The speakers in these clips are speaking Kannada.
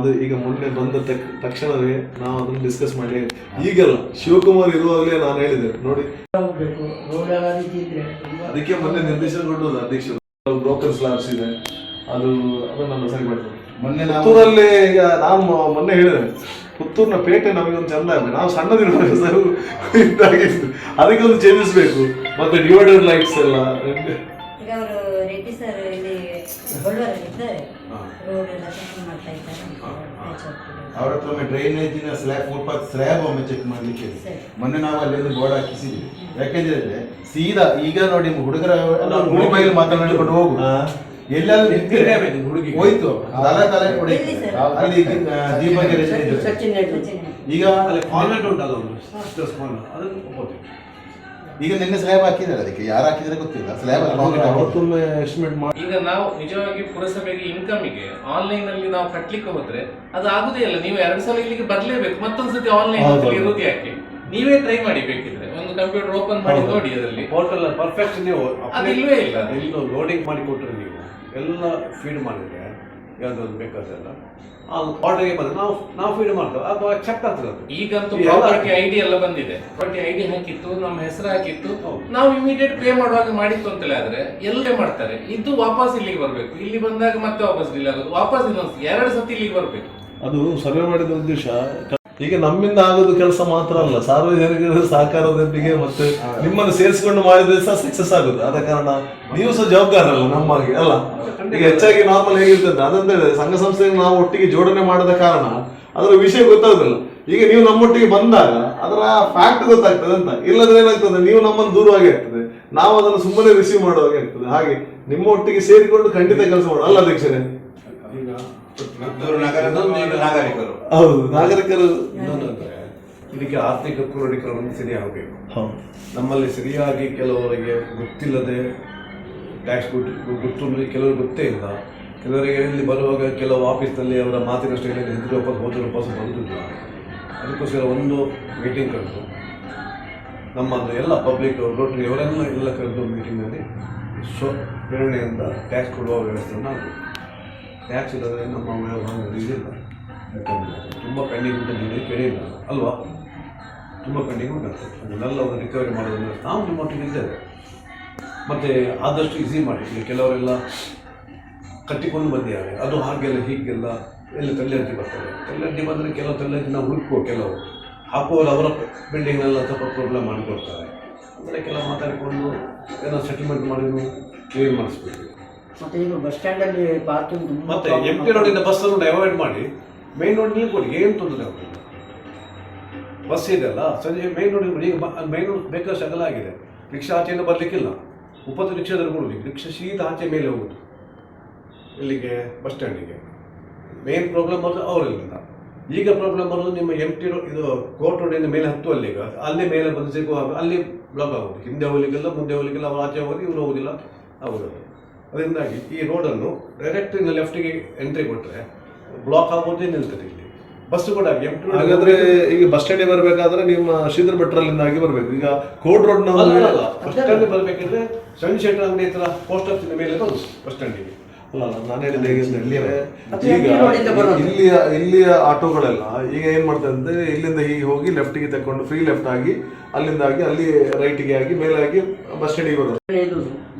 ಅದು ಈಗ ಮೊನ್ನೆ ಬಂದ ತಕ್- ತಕ್ಷಣವೇ ನಾವು ಅದನ್ನು ಡಿಸ್ಕಸ್ ಮಾಡಿ ಈಗಲ್ಲ ಶಿವಕುಮಾರ್ ಇರುವಾಗಲೇ ನಾನು ಹೇಳಿದೆ ನೋಡಿ. ಅದಕ್ಕೆ ಮೊನ್ನೆ ನಿರ್ದೇಶನ ಕೊಟ್ಟು ಅಧ್ಯಕ್ಷರು. ಬ್ರೋಕರ್ ಸ್ಲಾಬ್ಸ್ ಇದೆ. ಅದು ಅದನ್ನ ಸರಿ ಮಾಡ್ತಾರೆ ಮೊನ್ನೆ ನಾವು ಪುತ್ತೂರಲ್ಲಿ ಈಗ ನಾನು ಮೊನ್ನೆ ಹೇಳಿದೆ ಪುತ್ತೂರಿನ ಪೇಟೆ ನಮಗೊಂದು ಚಂದ ಇದೆ ನಾವು ಸಣ್ಣದಿರುವಾಗ ಸರ್ ಇದಾಗಿತ್ತು. ಅದಕ್ಕೆ ಒಂದು ಚೇಂಜಸ್ ಬೇಕು ಮತ್ತೆ ಡಿವೈಡರ್ ಲೈಟ್ಸ್ ಎಲ್ಲ. ಈಗ ಅವರು ರೆಡ್ಡಿ ಸರ್ ಇಲ್ಲಿ ಬಳ್ಳೂರಲ್ಲಿ ಇದ್ದಾರೆ ರೋಡ್ ಎಲ್ಲ ಚೆಕ್ ಮಾಡ್ತಾ ಇದ್ದಾರೆ patch work ಇದೆ. ಅವ್ರ ಹತ್ರ ಒಮ್ಮೆ ಡ್ರೈನೇಜಿನ ಸ್ಲ್ಯಾಬ್ ಫುಟ್ಪಾತ್ ಸ್ಲ್ಯಾಬ್ ಒಮ್ಮೆ ಚೆಕ್ ಮಾಡಲಿಕ್ಕೆ ಮೊನ್ನೆ ನಾವು ಅಲ್ಲಿ ಒಂದು ಬೋರ್ಡ್ ಹಾಕಿಸಿದ್ವಿ. ಯಾಕೆಂದ್ರೆ ಸೀದಾ ಈಗ ನೋಡಿ ಹುಡುಗರ ಮೊಬೈಲ್ ಮಾತನಾಡಿಕೊಂಡು ಹೋಗು. ಎಲ್ಲಾದ್ರೂ ಹುಡುಗಿ. ಹೋಯ್ತು. ತಲೆ ತಲೆ ಕೊಡಿ. ಅಲ್ಲಿ ನೆಹರು. ಈಗ ಅಲ್ಲಿ ಕಾನ್ವೆಂಟ್ ಉಂಟು ಅದೊಂದು. ಸಿಸ್ಟರ್ಸ್ ಕಾನ್ವೆಂಟ್ ಅದನ್ನು ಒಪ್ಪೋದು ಈಗ ನಿನ್ನೆ ಸ್ಲ್ಯಾಬ್ ಹಾಕಿದ್ದಾರೆ ಅದಕ್ಕೆ ಯಾರು ಹಾಕಿದ್ರೆ ಗೊತ್ತಿಲ್ಲ. ಸ್ಲ್ಯಾಬ್ ಅವತ್ತೊಮ್ಮೆ ಎಸ್ಟಿಮೇಟ್ ಮಾಡಿ. ಈಗ ನಾವು ನಿಜವಾಗಿ ಪುರಸಭೆಗೆ ಇನ್ಕಮಿಗೆ ಆನ್ಲೈನ್ ಅಲ್ಲಿ ನಾವು ಕಟ್ಲಿಕ್ಕೆ ಹೋದ್ರೆ ಅದು ಆಗುದೇ ಇಲ್ಲ. ನೀವು ಎರಡು ಸಲ ಇಲ್ಲಿಗೆ ಬರ್ಲೇಬೇಕು ಮತ್ತೊಂದ್ಸತಿ ಆನ್ಲೈನ್. ಇರೋದು ಯಾಕೆ ನೀವೇ ಟ್ರೈ ಮಾಡಿ ಬೇಕಿದ್ರೆ. ಒಂದು ಕಂಪ್ಯೂಟರ್ ಓಪನ್ ಮಾಡಿ ನೋಡಿ ಅದರಲ್ಲಿ. ಪೋರ್ಟಲ್ ಪರ್ಫೆಕ್ಟ್ ನೀವು ಅದು ಇಲ್ವೇ ಇಲ್ಲ. ಎಲ್ಲೋ ಲೋಡಿಂಗ್ ಮಾಡಿ ಕೊಟ್ಟರೆ ನೀವು ಎಲ್ಲ ಫೀಡ್ ಮಾಡಿದ್ರೆ ಯಾವ್ದಾದ್ರು ಬೇಕಾದ್ರೆಲ್ಲ. ಆ ಆರ್ಡರ್ಗೆ ಬಂದ್ರೆ ನಾವು ನಾವು ಫೀಡ್ ಮಾಡ್ತೇವೆ. ಅದು ಅಕ್ಸೆಪ್ಟ್ ಆಗ್ತದೆ ಅದು. ಈಗಂತೂ ಪ್ರಾಪರ್ಟಿ ಐಡಿ ಎಲ್ಲ ಬಂದಿದೆ. ಪ್ರಾಪರ್ಟಿ ಐಡಿ ಹಾಕಿತ್ತು ನಮ್ಮ ಹೆಸರು ಹಾಕಿತ್ತು. ನಾವು ಇಮಿಡಿಯೇಟ್ ಪೇ ಮಾಡುವಾಗ ಮಾಡಿತ್ತು ಅಂತಲೇ ಆದ್ರೆ ಎಲ್ಲೇ ಮಾಡ್ತಾರೆ. ಇದು ವಾಪಸ್ ಇಲ್ಲಿಗೆ ಬರ್ಬೇಕು. ಇಲ್ಲಿ ಬಂದಾಗ ಮತ್ತೆ ವಾಪಸ್ ಇಲ್ಲಿ. ಆಗೋದು ವಾಪಸ್ ಇನ್ನೊಂದು ಎರಡು ಸತಿ ಇಲ್ಲಿಗೆ ಬರ್ಬೇಕು. ಅದು ಸರ್ವೆ ಮಾಡಿದ ಉದ್ದೇಶ ಈಗ ನಮ್ಮಿಂದ ಆಗೋದು ಕೆಲಸ ಮಾತ್ರ ಅಲ್ಲ. ಸಾರ್ವಜನಿಕರ ಸಹಕಾರದೊಂದಿಗೆ ಮತ್ತೆ ನಿಮ್ಮನ್ನು ಸೇರಿಸಿಕೊಂಡು ಮಾಡಿದ್ರೆ ಸಹ ಸಕ್ಸಸ್ ಆಗುತ್ತೆ. ಆದ ಕಾರಣ ನೀವು ಸಹ ಜವಾಬ್ದಾರಲ್ಲ ನಮ್ಮಾಗಿ ಅಲ್ಲ? ಈಗ ಹೆಚ್ಚಾಗಿ ನಾರ್ಮಲ್ ಹೇಗಿರ್ತದೆ? ಅದಂತ ಸಂಘ ಸಂಸ್ಥೆಗೆ ನಾವು ಒಟ್ಟಿಗೆ ಜೋಡಣೆ ಮಾಡದ ಕಾರಣ ಅದರ ವಿಷಯ ಗೊತ್ತಾಗುದಿಲ್ಲ. ಈಗ ನೀವು ನಮ್ಮೊಟ್ಟಿಗೆ ಬಂದಾಗ ಅದರ ಫ್ಯಾಕ್ಟ್ ಗೊತ್ತಾಗ್ತದೆ ಅಂತ. ಇಲ್ಲದ್ರೆ ಏನಾಗ್ತದೆ? ನೀವು ನಮ್ಮನ್ನು ದೂರವಾಗಿ ಆಗ್ತದೆ ನಾವು ಅದನ್ನು ಸುಮ್ಮನೆ ರಿಸೀವ್ ಮಾಡುವಾಗೆ ಆಗ್ತದೆ. ಹಾಗೆ ನಿಮ್ಮ ಒಟ್ಟಿಗೆ ಸೇರಿಕೊಂಡು ಖಂಡಿತ ಕೆಲಸ ಮಾಡೋಣ ಅಲ್ಲ ಅಧ್ಯಕ್ಷರೇ? ಈಗ ನಾಗರಿಕರು. ಹೌದು ನಾಗರಿಕರು ಇನ್ನೊಂದಂದ್ರೆ ಇದಕ್ಕೆ ಆರ್ಥಿಕ ಕ್ರೋಢೀಕರಣ ಸರಿಯಾಗಬೇಕು ಹೌದು. ನಮ್ಮಲ್ಲಿ ಸರಿಯಾಗಿ ಕೆಲವರಿಗೆ ಗೊತ್ತಿಲ್ಲದೆ ಟ್ಯಾಕ್ಸ್ ಗೊತ್ತು ಕೆಲವರು ಗೊತ್ತೇ ಇಲ್ಲ. ಕೆಲವರಿಗೆ ಇಲ್ಲಿ ಬರುವಾಗ ಕೆಲವು ಆಫೀಸ್ನಲ್ಲಿ ಅವರ ಮಾತಿನ ಸ್ಟೈಲಲ್ಲಿ ಹಿಂದಿರು ವಾಪಸ್ ಹೋದ್ರೆ ವಾಪಸ್ ಬಂದಿಲ್ಲ. ಅದಕ್ಕೋಸ್ಕರ ಒಂದು ಮೀಟಿಂಗ್ ಕರೆದು ನಮ್ಮದು ಎಲ್ಲ ಪಬ್ಲಿಕ್ ರೋಟರಿ ಅವರೆಲ್ಲ ಎಲ್ಲ ಕರೆದು ಮೀಟಿಂಗ್ನಲ್ಲಿ ಸ್ವ ಪ್ರೇರಣೆಯಿಂದ ಟ್ಯಾಕ್ಸ್ ಕೊಡುವ ವ್ಯವಸ್ಥೆಯನ್ನು ಆಗಬೇಕು ಟ್ಯಾಕ್ಸ್ ಇರೋದ್ರೆ ನಮ್ಮ ವ್ಯವಹಾರ ಇದಿಲ್ಲ ತುಂಬ ಪೆಂಡಿಂಗ್ ಉಂಟು ಕೇಳಿಲ್ಲ ಅಲ್ವಾ? ತುಂಬ ಪೆಂಡಿಂಗ್ ಉಂಟು ಅದನ್ನೆಲ್ಲ ಒಂದು ರಿಕವರಿ ಮಾಡೋದ್ರಿಂದ ನಾವು ನಿಮ್ಮೊಟ್ಟಿಗೆ ಇದ್ದೇವೆ. ಮತ್ತು ಆದಷ್ಟು ಈಸಿ ಮಾಡಿ. ಈಗ ಕೆಲವರೆಲ್ಲ ಕಟ್ಟಿಕೊಂಡು ಬಂದಿದ್ದಾರೆ. ಅದು ಹಾಗೆಲ್ಲ, ಹೀಗೆಲ್ಲ ಎಲ್ಲ ತಲೆಹಂಟಿ ಬರ್ತಾರೆ ತಲೆಹಂಟಿ ಬಂದರೆ ಕೆಲವು ತಲೆ ನಾವು ಹುಡುಕುವ ಕೆಲವು. ಹಾಕುವವರು ಅವರ ಬಿಲ್ಡಿಂಗ್ನೆಲ್ಲ ಸ್ವಲ್ಪ ಪ್ರಾಬ್ಲಮ್ ಮಾಡಿಕೊಡ್ತಾರೆ. ಅಂದರೆ ಕೆಲವು ಮಾತಾಡಿಕೊಂಡು ಏನೋ ಸೆಟಲ್ಮೆಂಟ್ ಮಾಡಿದ್ರು ಕ್ಲಿಯರ್ ಮಾಡಿಸ್ಬೇಕು. ಮತ್ತೆ ಈಗ ಬಸ್ ಸ್ಟ್ಯಾಂಡ್ ಅಲ್ಲಿ ಪಾರ್ಕಿಂಗ್ ತುಂಬಾ ಮತ್ತೆ ಎಂಪಿ ಎಂ ಪಿ ರೋಡಿಂದ ಬಸ್ಸನ್ನು ಡೈವರ್ಟ್ ಮಾಡಿ ಮೇನ್ ರೋಡ್ ನೀವು ಕೊಡಿ ಏನು ತೊಂದರೆ ಆಗ್ತದೆ ಬಸ್ ಇದೆಯಲ್ಲ ಸಂಜೆ ಮೇನ್ ರೋಡ್ ಈಗ ಮೇನ್ ರೋಡ್ ಬೇಕಷ್ಟು ಅಗಲ ಆಗಿದೆ. ರಿಕ್ಷಾ ಆಚೆಯಿಂದ ಬರಲಿಕ್ಕಿಲ್ಲ. ಉಪತ್ತು ರಿಕ್ಷಾದಲ್ಲಿ ಕೊಡಲಿ ರಿಕ್ಷಾ ಶೀತ ಆಚೆ ಮೇಲೆ ಹೋಗುದು. ಇಲ್ಲಿಗೆ ಬಸ್ ಸ್ಟ್ಯಾಂಡಿಗೆ ಮೇನ್ ಪ್ರಾಬ್ಲಮ್ ಬರೋದು ಅವರಿಲ್ಲಿಂದ. ಈಗ ಪ್ರಾಬ್ಲಮ್ ಬರೋದು ನಿಮ್ಮ ಎಂ ಟಿ ರೋಡ್ ಇದು ಕೋರ್ಟ್ ರೋಡಿಂದ ಮೇಲೆ ಹತ್ತು ಅಲ್ಲಿಗ ಅಲ್ಲಿ ಮೇಲೆ ಬಂದು ಸಿಗುವಾಗ ಅಲ್ಲಿ ಬ್ಲಾಕ್ ಆಗೋದು. ಹಿಂದೆ ಹೋಗ್ಲಿಕ್ಕಿಲ್ಲ ಮುಂದೆ ಹೋಗ್ಲಿಕ್ಕಿಲ್ಲ ಅವ್ರು ಆಚೆ ಹೋಗಿ ಇವ್ರು ಹೋಗುದಿಲ್ಲ ಆಗೋದು ಅದರಿಂದಾಗಿ ಈ ರೋಡನ್ನು ಡೈರೆಕ್ಟ್ ಇನ್ನು ಲೆಫ್ಟಿಗೆ ಎಂಟ್ರಿ ಕೊಟ್ಟರೆ ಬ್ಲಾಕ್ ಆಗೋದೇ ನಿಲ್ತದೆ ಇಲ್ಲಿ. ಬಸ್ ಕೂಡ ಹಾಗಾದ್ರೆ ಈಗ ಬಸ್ ಸ್ಟ್ಯಾಂಡ್ ಬರಬೇಕಾದ್ರೆ ನಿಮ್ಮ ಶ್ರೀಧರ್ ಭಟ್ರಲ್ಲಿಂದ ಆಗಿ ಬರ್ಬೇಕು. ಈಗ ಕೋಡ್ ರೋಡ್ ಬಸ್ ಸ್ಟ್ಯಾಂಡ್ ಬರಬೇಕಿದ್ರೆ ಸಣ್ಣ ಶೆಟ್ಟರ್ ಅಂಗಡಿ ಹತ್ರ ಪೋಸ್ಟ್ ಆಫೀಸಿನ ಮೇಲೆ ಬಸ್ ಸ್ಟ್ಯಾಂಡಿಗೆ ಅಲ್ಲ ನಾನು ಹೇಳಿದ ಹೇಗೆ. ಇಲ್ಲಿಯ ಇಲ್ಲಿಯ ಆಟೋಗಳೆಲ್ಲ ಈಗ ಏನ್ ಮಾಡ್ತಾರೆ ಅಂದ್ರೆ ಇಲ್ಲಿಂದ ಹೀಗೆ ಹೋಗಿ ಲೆಫ್ಟಿಗೆ ತಕೊಂಡು ಫ್ರೀ ಲೆಫ್ಟ್ ಆಗಿ ಅಲ್ಲಿಂದ ಆಗಿ ಅಲ್ಲಿ ರೈಟಿಗೆ ಆಗಿ ಮೇಲೆ ಆಗಿ ಬಸ್ ಸ್ಟ್ಯಾಂಡಿಗೆ ಬರೋದು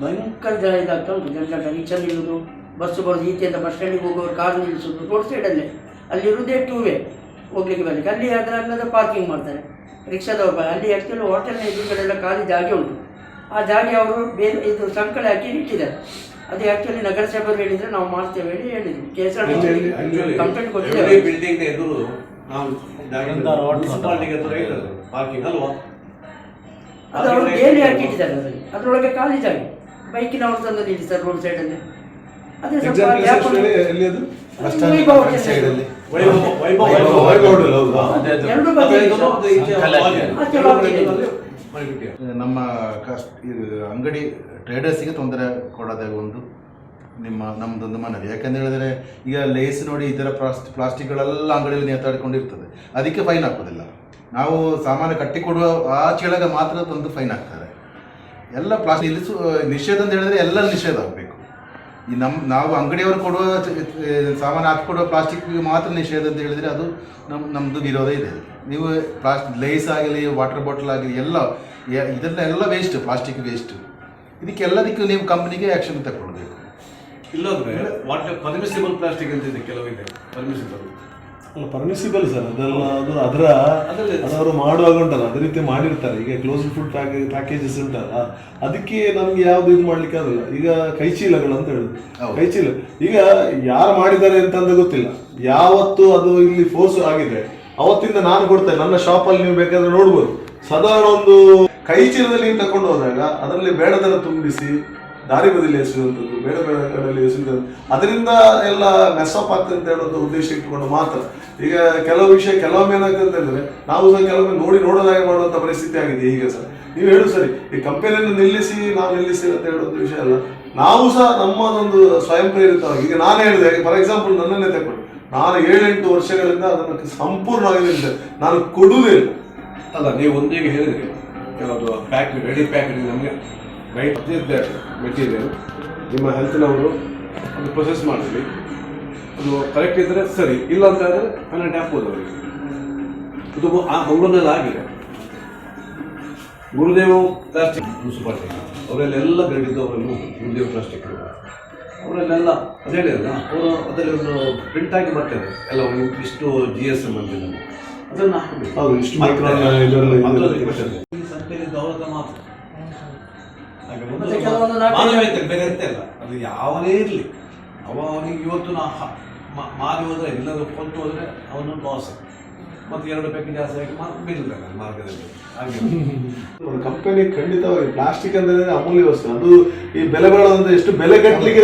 ಭಯಂಕರ ಜನ ಇದಾಗ್ತಾ ಉಂಟು ಜನ ರಿಕ್ಷಾ ನಿಲ್ಲುದು ಬಸ್ ಬರೋದು ಈಚೆಯಿಂದ ಬಸ್ ಸ್ಟ್ಯಾಂಡಿಗೆ ಹೋಗೋರು ಕಾರ್ ನಿಲ್ಲಿಸೋದು ರೋಡ್ ಸೈಡಲ್ಲೇ ಅಲ್ಲಿರುವುದೇ ಟೂ ವೇ ಹೋಗ್ಲಿಕ್ಕೆ ಬರಲಿಕ್ಕೆ. ಅಲ್ಲಿ ಅದರ ಅಲ್ಲದ ಪಾರ್ಕಿಂಗ್ ಮಾಡ್ತಾರೆ. ರಿಕ್ಷಾದವ್ರು ಅಲ್ಲಿ ಆ್ಯಕ್ಚುಲಿ ಹೋಟೆಲ್ನ ಕಡೆ ಎಲ್ಲ ಖಾಲಿ ಜಾಗ ಉಂಟು. ಆ ಜಾಗ ಅವರು ಬೇರೆ ಇದು ಸಂಕಳ ಹಾಕಿ ಇಟ್ಟಿದ್ದಾರೆ. ಅದು ಆ್ಯಕ್ಚುಲಿ ನಗರಸಭೆಯವರು ಹೇಳಿದ್ರೆ ನಾವು ಮಾಡ್ತೇವೆ ಹೇಳಿ ಹೇಳಿದ್ರು ಕೆ ಎಸ್ ಆರ್ ಕಂಪ್ಲೇಂಟ್ ಕೊಟ್ಟಿದ್ದೇವೆ ಬಿಲ್ಡಿಂಗ್ ಎದುರು ನಾವು ಮುನ್ಸಿಪಾಲಿಟಿಗೆ ಹತ್ರ ಇರ್ತದೆ ಪಾರ್ಕಿಂಗ್ ಅಲ್ವಾ ಅದು ಅವರು ಬೇಲಿ ಹಾಕಿ ಇಟ್ಟಿದ್ದಾರೆ ಅದರಲ್ಲಿ ಅದರೊಳಗೆ ಖಾಲಿ ಜಾಗ ಬೈಕಿನವರು ತಂದು ಸರ್ ರೋಡ್ ಸೈಡಲ್ಲಿ ಅದೇ ಸ್ವಲ್ಪ. ನಮ್ಮ ಕಷ್ಟ ಇದು ಅಂಗಡಿ ಟ್ರೇಡರ್ಸಿಗೆ ತೊಂದರೆ ಕೊಡೋದೇ ಒಂದು ನಿಮ್ಮ ನಮ್ಮದೊಂದು ಮನವಿ. ಯಾಕಂತ ಹೇಳಿದ್ರೆ, ಈಗ ಲೇಸ್ ನೋಡಿ ಈ ಥರ ಪ್ಲಾಸ್ಟ್ ಪ್ಲಾಸ್ಟಿಕ್ಗಳೆಲ್ಲ ಅಂಗಡಿಯಲ್ಲಿ ನೇತಾಡಿಕೊಂಡಿರ್ತದೆ. ಅದಕ್ಕೆ ಫೈನ್ ಹಾಕೋದಿಲ್ಲ ನಾವು ಸಾಮಾನು ಕಟ್ಟಿಕೊಡುವ ಆ ಚೀಳಗ ಮಾತ್ರ ತಂದು ಫೈನ್ ಹಾಕ್ತಾರೆ ಎಲ್ಲ ಪ್ಲಾಸ್ಟಿಕ್ ನಿಲ್ಲಿಸು ನಿಷೇಧ ಅಂತ ಹೇಳಿದ್ರೆ ಎಲ್ಲ ನಿಷೇಧ ಆಗಬೇಕು. ಈ ನಮ್ಮ ನಾವು ಅಂಗಡಿಯವರು ಕೊಡುವ ಸಾಮಾನು ಹಾಕಿಕೊಡುವ ಪ್ಲಾಸ್ಟಿಕ್ ಮಾತ್ರ ನಿಷೇಧ ಅಂತ ಹೇಳಿದರೆ ಅದು ನಮ್ಮ ನಮ್ಮದು ವಿರೋಧ ಇದೆ. ನೀವು ಪ್ಲಾಸ್ಟಿಕ್ ಲೇಸ್ ಆಗಲಿ ವಾಟರ್ ಬಾಟಲ್ ಆಗಲಿ, ಎಲ್ಲ ಇದೆಲ್ಲ, ಎಲ್ಲ ವೇಸ್ಟ್ ಪ್ಲಾಸ್ಟಿಕ್ ವೇಸ್ಟ್ ಇದಕ್ಕೆಲ್ಲದಕ್ಕೂ ನೀವು ಕಂಪ್ನಿಗೆ ಆ್ಯಕ್ಷನ್ ತಗೊಳ್ಬೇಕು ಇಲ್ಲಾಂದ್ರೆ ವಾಟ್ ಪರ್ಮಿಸಿಬಲ್ ಪ್ಲಾಸ್ಟಿಕ್ ಅಂತ ಇದೆ ಕೆಲವಿದೆ. ಪರ್ಮಿಸಿಬಲ್ ಪರ್ಮಿಸಿಬಲ್ ಸರ್ ಅದೆಲ್ಲ ಅದು ಅದರ ಅವರು ಮಾಡುವಾಗ ಉಂಟಲ್ಲ ಅದೇ ರೀತಿ ಮಾಡಿರ್ತಾರೆ. ಈಗ ಕ್ಲೋಸ್ ಫುಡ್ ಪ್ಯಾಕೇಜಸ್ ಉಂಟಲ್ಲ ಅದಕ್ಕೆ ನಮ್ಗೆ ಯಾವ್ದು ಇದು ಮಾಡ್ಲಿಕ್ಕೆ ಆಗಲ್ಲ. ಈಗ ಕೈಚೀಲಗಳು ಅಂತ ಹೇಳುದು. ಕೈ ಕೈಚೀಲ. ಈಗ ಯಾರು ಮಾಡಿದ್ದಾರೆ ಅಂತ ಗೊತ್ತಿಲ್ಲ. ಯಾವತ್ತು ಅದು ಇಲ್ಲಿ ಫೋರ್ಸ್ ಆಗಿದೆ ಅವತ್ತಿಂದ ನಾನು ಕೊಡ್ತೇನೆ. ನನ್ನ ಶಾಪಲ್ಲಿ ನೀವು ಬೇಕಾದ್ರೆ ನೋಡ್ಬೋದು. ಸಾಧಾರಣ ಒಂದು ಕೈ ಚೀಲದಲ್ಲಿ ತಕೊಂಡು ಹೋದಾಗ ಅದರಲ್ಲಿ ಬೇಡದನ್ನು ತುಂಬಿಸಿ, ದಾರಿ ಬದಿಲಿ ಎಸೆಯುವಂಥದ್ದು, ಬೇಡ ಬೇಡ ಕಡೆಯಲ್ಲಿ ಎಸೆಯುವಂಥದ್ದು, ಅದರಿಂದ ಎಲ್ಲ ಮೆಸ್ಸಪ್ ಆಗ್ತದೆ ಅಂತ ಹೇಳೋದು ಉದ್ದೇಶ ಇಟ್ಕೊಂಡು ಮಾತ್ರ. ಈಗ ಕೆಲವು ವಿಷಯ ಕೆಲವೊಮ್ಮೆ ಏನಾಗ್ತದೆ ಅಂದರೆ ನಾವು ಸಹ ಕೆಲವೊಮ್ಮೆ ನೋಡಿ ನೋಡೋದಾಗಿ ಮಾಡುವಂಥ ಪರಿಸ್ಥಿತಿ ಆಗಿದೆ ಈಗ ಸರ್ ನೀವು ಹೇಳು ಸರಿ, ಈ ಕಂಪೆನಿಯನ್ನು ನಿಲ್ಲಿಸಿ, ನಾವು ನಿಲ್ಲಿಸಿ ಅಂತ ಹೇಳೋದು ವಿಷಯ ಅಲ್ಲ. ನಾವು ಸಹ ನಮ್ಮದೊಂದು ಸ್ವಯಂ ಪ್ರೇರಿತವಾಗಿ ಈಗ ನಾನು ಹೇಳಿದೆ ಫಾರ್ ಎಕ್ಸಾಂಪಲ್ ನನ್ನನ್ನೇ ತಗೊಂಡು ನಾನು ಏಳೆಂಟು ವರ್ಷಗಳಿಂದ ಅದನ್ನು ಸಂಪೂರ್ಣವಾಗಿ ನಿಲ್ಲಿಸಿದೆ. ನಾನು ಕೊಡುವುದೇ ಇಲ್ಲ. ಅಲ್ಲ, ನೀವು ಒಂದೀಗ ಹೇಳಿದ್ರಿ ಯಾವುದು ಪ್ಯಾಕ್ ರೆಡಿ ಪ್ಯಾಕ್ ನಮಗೆ. ರೈಟ್ ಮೆಟೀರಿಯಲ್ ನಿಮ್ಮ ಹೆಲ್ತ್ನವರು ಅದು ಪ್ರೊಸೆಸ್ ಮಾಡಿದ್ವಿ ಅದು ಕರೆಕ್ಟ್ ಇದ್ದರೆ ಸರಿ, ಇಲ್ಲ ಅಂತ ಹೇಳಿದ್ರೆ ಪೆನಲ್ಟಿ ಹಾಕ್ಬೋದು ಅವರಿಗೆ ಇದು ಆ ಮಂಗಳೂರಿನಲ್ಲಿ ಆಗಿದೆ. ಗುರುದೇವ್ ಪ್ಲಾಸ್ಟಿಕ್ ಮುನ್ಸಿಪಾಲಿಟಿ ಅವರಲ್ಲೆಲ್ಲ ಬೆಳೆದಿದ್ದು ಅವರನ್ನು ಗುರುದೇವ್ ಪ್ಲಾಸ್ಟಿಕ್ ಅವರಲ್ಲೆಲ್ಲ, ಅದೇ ಅಲ್ಲ ಅವರು ಅದರಲ್ಲಿ ಒಂದು ಪ್ರಿಂಟ್ ಆಗಿ ಬರ್ತದೆ ಎಲ್ಲ ಇಷ್ಟು ಜಿ ಎಸ್ ಎಂ ಅಂತ ಅದನ್ನು ಹಾಕಬೇಕು. ಹೌದು ಇಷ್ಟು. ಈ ಅವ್ರ ಮಾತ್ರ. ಹಾಗೆ ಒಂದು ಮತ್ತೆ ಕೆಲವೊಂದು ನಾಲ್ಕು- ಮಾನವೀಯತೆ ಬೇರೆ ಎಂತ ಇಲ್ಲ ಅದು ಯಾವನೇ ಇರಲಿ. ಅವ ಅವನಿಗೆ ಇವತ್ತು ನಾ ಹ- ಮ- ಮಾರಿ ಹೋದ್ರೆ ಎಲ್ಲರೂ ಕೊಟ್ಟು ಹೋದ್ರೆ ಅವನು ಲಾಸ್ ಮತ್ತೆ ಎರಡು ಪ್ಯಾಕೆಟ್ ಜಾಸ್ತಿ ಆಗಿ ಬೀಳಿಲ್ಲ ಮಾರ್ಗದಲ್ಲಿ. ಹಾಗೆ. ಕಂಪನಿ ಖಂಡಿತವಾಗಿ ಪ್ಲಾಸ್ಟಿಕ್ ಅಂದ್ರೆ ಅಮೂಲ್ಯ ವಸ್ತು. ಅದು ಈ ಬೆಲೆ ಬಾಳುವಂತ ಎಷ್ಟು ಬೆಲೆ ಕಟ್ಟಲಿಕ್ಕೆ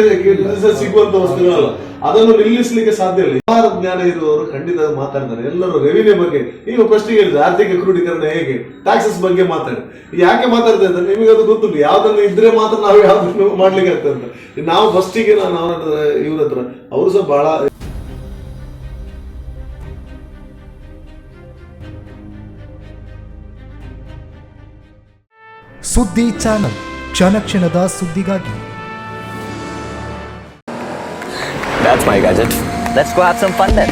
ಸಿಗುವಂತ ವಸ್ತುಗಳಲ್ಲ ಅದನ್ನು ನಿಲ್ಲಿಸಲಿಕ್ಕೆ ಸಾಧ್ಯ ಇಲ್ಲ. ಯಾರು ಜ್ಞಾನ ಇರುವವರು ಖಂಡಿತ ಮಾತಾಡ್ತಾರೆ. ಎಲ್ಲರೂ ರೆವಿನ್ಯೂ ಬಗ್ಗೆ, ನೀವು ಫಸ್ಟ್ ಹೇಳಿದ್ರೆ, ಆರ್ಥಿಕ ಕ್ರೋಢೀಕರಣ ಹೇಗೆ? ಟ್ಯಾಕ್ಸಸ್ ಬಗ್ಗೆ ಮಾತಾಡಿ. ಯಾಕೆ ಮಾತಾಡ್ತಾ ಇದ್ದಾರೆ? ನಿಮಗೆ ಅದು ಗೊತ್ತುಂಟು. ಯಾವ್ದನ್ನು ಇದ್ರೆ ಮಾತ್ರ ನಾವು ಯಾವ್ದನ್ನು ಮಾಡ್ಲಿಕ್ಕೆ ಆಗ್ತದೆ ನಾವು ಫಸ್ಟಿಗೆ ನಾನು ಇವ್ರ ಹತ್ರ, ಅವರು ಸಹ ಬಹಳ ಸುದ್ದಿ ಚಾನಲ್ ಕ್ಷಣ ಕ್ಷಣದ ಸುದ್ದಿಗಾಗಿ That's my gadget. Let's go have some fun then.